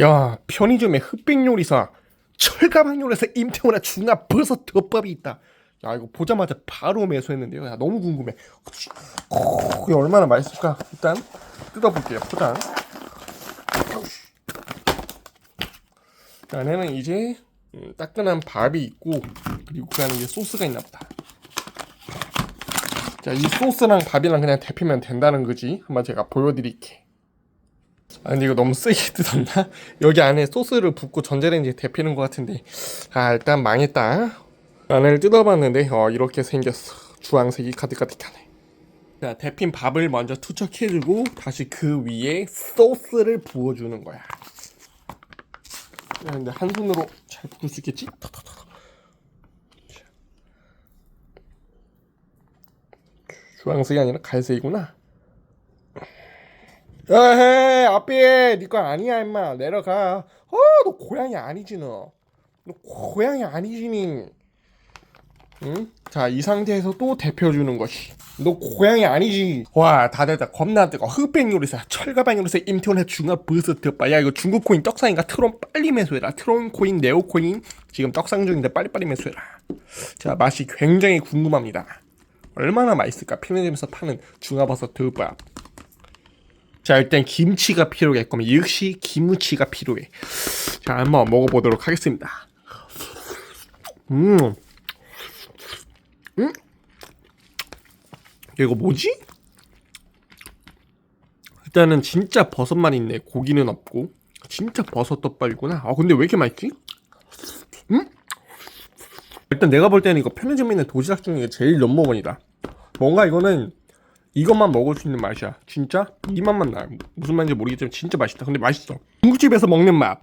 야 편의점에 흑백 요리사 철가방 요리사 임태훈의 중화 버섯 덮밥이 있다. 야 이거 보자마자 바로 매수했는데요. 야 너무 궁금해. 어, 이게 얼마나 맛있을까? 일단 뜯어볼게요. 포장. 자, 안에는 이제 음, 따끈한 밥이 있고 그리고 그 안에 소스가 있나 보다. 자, 이 소스랑 밥이랑 그냥 데피면 된다는 거지. 한번 제가 보여드릴게. 아 근데 이거 너무 세게 뜯었나? 여기 안에 소스를 붓고 전자레인지에 데피는 것 같은데. 아 일단 망했다. 안을 뜯어봤는데 어 이렇게 생겼어. 주황색이 가득가득하네. 자 데핀 밥을 먼저 투척해주고 다시 그 위에 소스를 부어주는 거야. 야, 근데 한 손으로 잘 부을 수 있겠지? 주황색이 아니라 갈색이구나 야해 앞에 니거 아니야 임마. 내려가. 어너 고양이 아니지 너너 고양이 아니지니. 응? 자 이 상태에서 또 데펴주는 것이 너 고양이 아니지. 와다 됐다 겁나 뜨거. 흑백 요리사 철가방 요리사 임태훈의 중화 버섯 덮밥 야 이거 중국 코인 떡상인가? 트론 빨리 매수해라. 트론 코인 네오 코인. 지금 떡상 중인데 빨리빨리 매수해라. 자 맛이 굉장히 궁금합니다. 얼마나 맛있을까? 편의점에서 파는 중화버섯 덮밥 자 일단 김치가 필요하겠고 역시 김치가 필요해. 자 한번 먹어보도록 하겠습니다. 음, 음, 이거 뭐지? 일단은 진짜 버섯만 있네. 고기는 없고. 진짜 버섯 덮밥이구나. 아 근데 왜 이렇게 맛있지? 음? 일단 내가 볼 때는 이거 편의점에 있는 도시락 중에 제일 넘버원이다. 뭔가 이거는 이것만 먹을 수 있는 맛이야. 진짜 이 맛만 나. 무슨 맛인지 모르겠지만 진짜 맛있다. 근데 맛있어. 중국집에서 먹는 맛.